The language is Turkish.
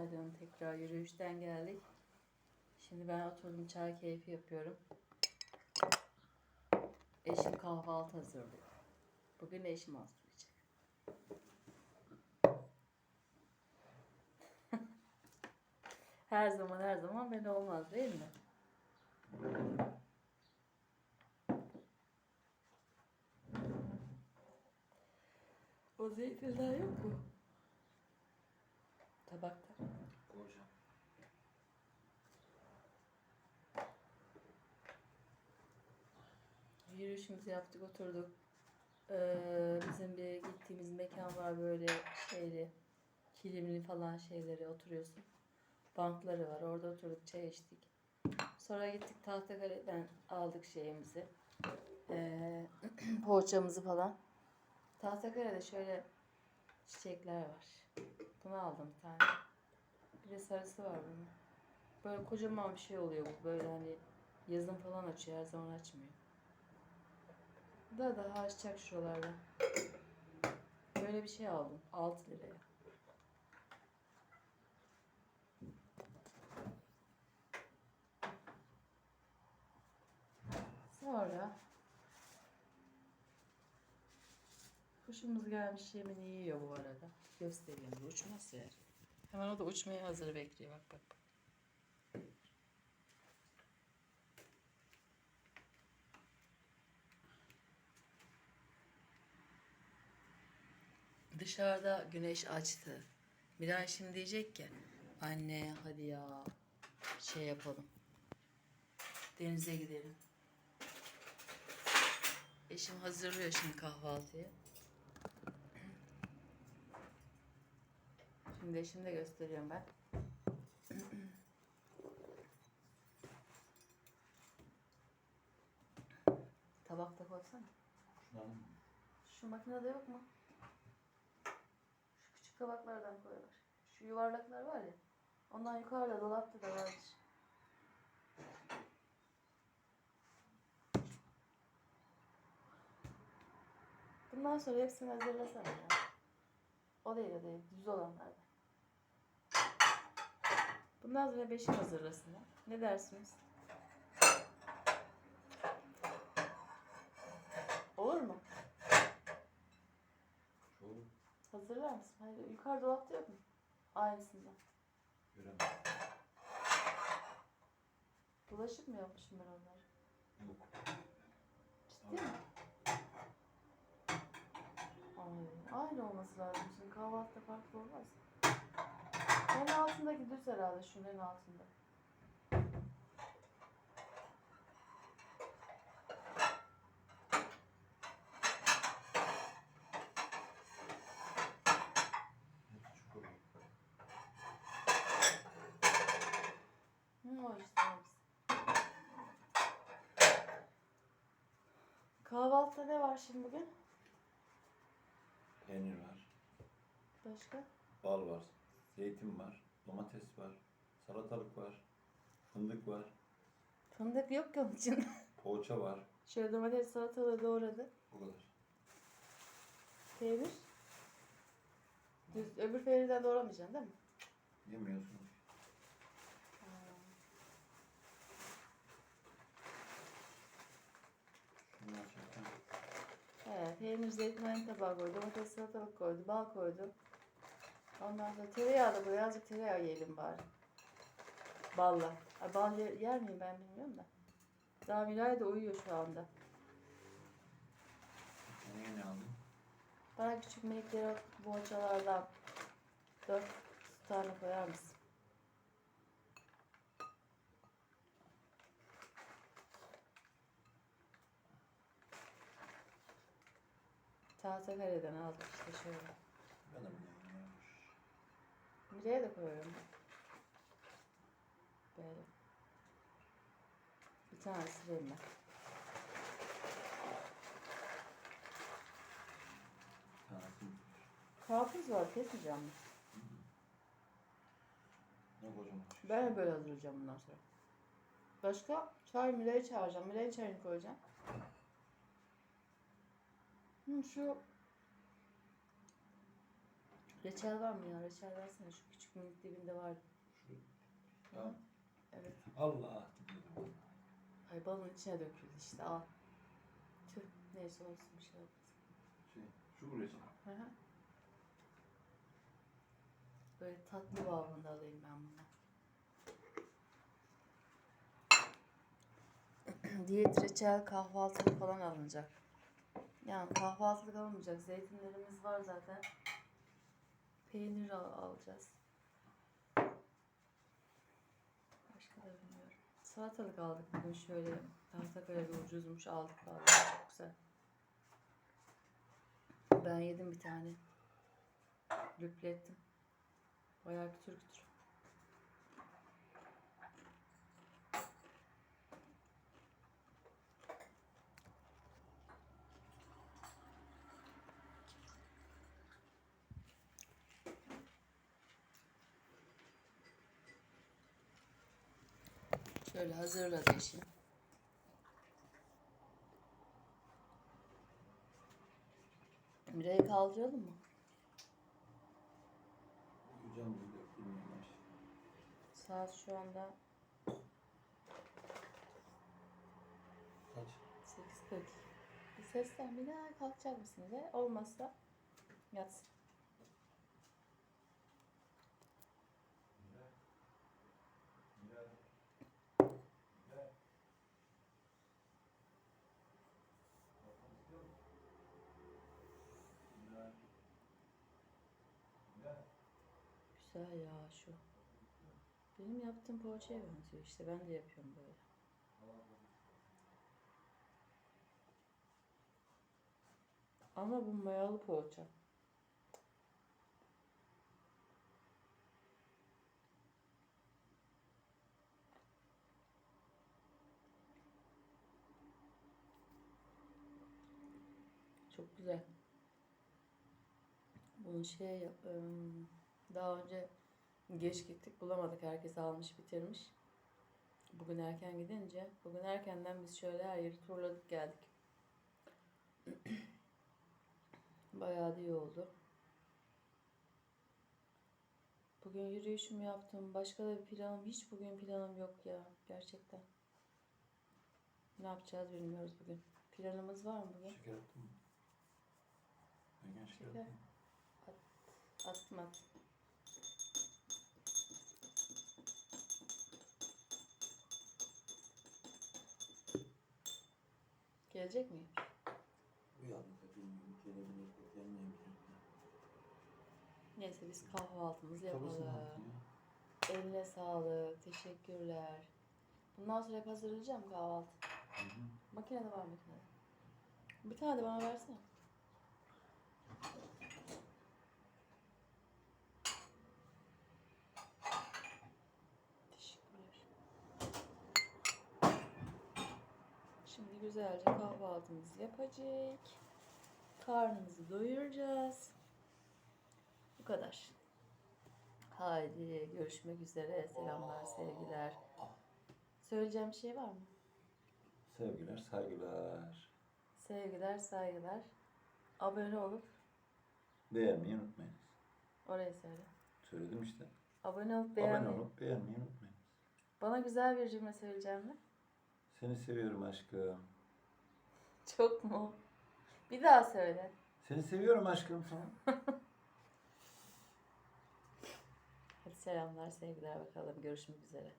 Günaydın. Tekrar yürüyüşten geldik. Şimdi ben oturdum çay keyfi yapıyorum. Eşim kahvaltı hazırlıyor. Bugün eşim hazırlayacak. her zaman her zaman ben olmaz değil mi? O zeytinler yok mu? Tabakta. Koyacağım. Yürüyüşümüzü yaptık, oturduk. Ee, bizim bir gittiğimiz mekan var böyle şeyli, kilimli falan şeyleri oturuyorsun. Bankları var. Orada oturduk, çay içtik. Sonra gittik Tahtakale'den aldık şeyimizi. Ee, poğaçamızı falan. Tahtakale'de şöyle çiçekler var. Bunu aldım bir tane. Bir de sarısı var bunun. Böyle kocaman bir şey oluyor bu. Böyle hani yazın falan açıyor. Her zaman açmıyor. Da daha açacak şuralarda. Böyle bir şey aldım. 6 liraya. Sonra kuşumuz gelmiş yemini yiyor bu arada. Göstereyim. Uçmaz yer. Hemen o da uçmaya hazır bekliyor. Bak bak. bak. Dışarıda güneş açtı. Miray şimdi diyecek ki anne hadi ya şey yapalım. Denize gidelim. Eşim hazırlıyor şimdi kahvaltıyı. Şimdi eşim de gösteriyorum ben. Tabakta koysana. Şundan Şu makinede yok mu? Tabaklardan koyuyorlar. Şu yuvarlaklar var ya. Ondan yukarıda dolapta da vardır. Bundan sonra hepsini hazırlasana ya. O değil o değil. Düz olanlardan. Bundan sonra beşi hazırlasın ya. Ne dersiniz? Olur mu? Hazırlar mısın? Hayır, yukarı dolapta yok mu? Aynısından. göremem. Bulaşık mı yapmışım ben onları? Yok. Ciddi mi? Ay, aynı olması lazım. Şimdi kahvaltıda farklı olmaz. En altındaki düz herhalde şunun en altında. Hepsi çukur. Hı, o işte hepsi. Kahvaltıda ne var şimdi bugün? Peynir var. Başka? Bal var. Zeytin var. Domates var. Salatalık var. Fındık var. Fındık yok ki onun için. Poğaça var. Şöyle domates salatalığı doğradı. Bu kadar. Peynir. Düz, öbür peynirden doğramayacaksın değil mi? Yemiyorsun. Peynir zeytinyağı tabağı koydu, domates salatalık koydu, bal koydu. Ondan sonra tereyağı da koydu, azıcık tereyağı yiyelim bari. Balla. Ay, bal yer, yer miyim ben bilmiyorum da. Daha Miray da uyuyor şu anda. Nereye ne aldın? Bana küçük minikleri boğaçalardan dört tane koyar mısın? Tahtakale'den aldık işte şöyle. Ben de bilmiyorum. Miray'a da koyuyorum. Böyle. Bir. Tanesi Karpuz var kesmeyeceğim mi? ne kocaman. Ben böyle hazırlayacağım bundan sonra. Başka? Çay Miray'ı çağıracağım. Miray'ın çayını koyacağım. Hı, şu Reçel var mı ya? Reçel versene. Şu küçük minik dibinde vardı. Şu. Tamam. Evet. Allah. Ay balın içine döküldü işte al. Tüh neyse olsun bir şey olmaz. Şey, şu reçel. Hı hı. Böyle tatlı babında alayım ben bunu. Diyet reçel kahvaltılık falan alınacak. Yani kahvaltılık alınmayacak. Zeytinlerimiz var zaten. Peynir al- alacağız. Başka da bilmiyorum. Salatalık aldık bugün şöyle. Tahtakale'de ucuzmuş aldık vallahi çok güzel. Ben yedim bir tane. Lüplettim. Bayağı kütür kütür. Şöyle hazırladı eşim. Mire'yi kaldıralım mı? Hocam. Saat şu anda Kaç? 8.40. Bir seslen bir daha kalkacak mısın de olmazsa yatsın. Güzel ya şu. Benim yaptığım poğaçaya benziyor işte ben de yapıyorum böyle. Ama bu mayalı poğaça. Çok güzel. Bunu şey ım, daha önce geç gittik bulamadık. Herkes almış bitirmiş. Bugün erken gidince bugün erkenden biz şöyle her yeri turladık geldik. Bayağı da iyi oldu. Bugün yürüyüşümü yaptım. Başka da bir planım, hiç bugün planım yok ya. Gerçekten. Ne yapacağız bilmiyoruz bugün. Planımız var mı bugün? Şeker attın mı? Ben şeker Şeker. attım. Attım attım. Gelecek miyim? Uyandı da bilmiyorum. Gelebilir, gelmeyebilir. Neyse biz kahvaltımızı yapalım. ya. Eline sağlık. Teşekkürler. Bundan sonra hep hazırlayacağım kahvaltı. Hı hı. Makinede var makinede. Bir tane de bana versene. Teşekkürler. Şimdi güzelce kahvaltımızı yapacak. Karnımızı doyuracağız. Bu kadar. Haydi görüşmek üzere. Selamlar, sevgiler. Söyleyeceğim bir şey var mı? Sevgiler, saygılar. Sevgiler, saygılar. Abone olup Beğenmeyi unutmayın. oraya söyle. Söyledim işte. Abone olup Abone beğenmeyi. olup beğenmeyi unutmayın. Bana güzel bir cümle söyleyeceğim mi? Seni seviyorum aşkım. Çok mu? Bir daha söyle. Seni seviyorum aşkım sana. Hadi selamlar, sevgiler bakalım. Görüşmek üzere.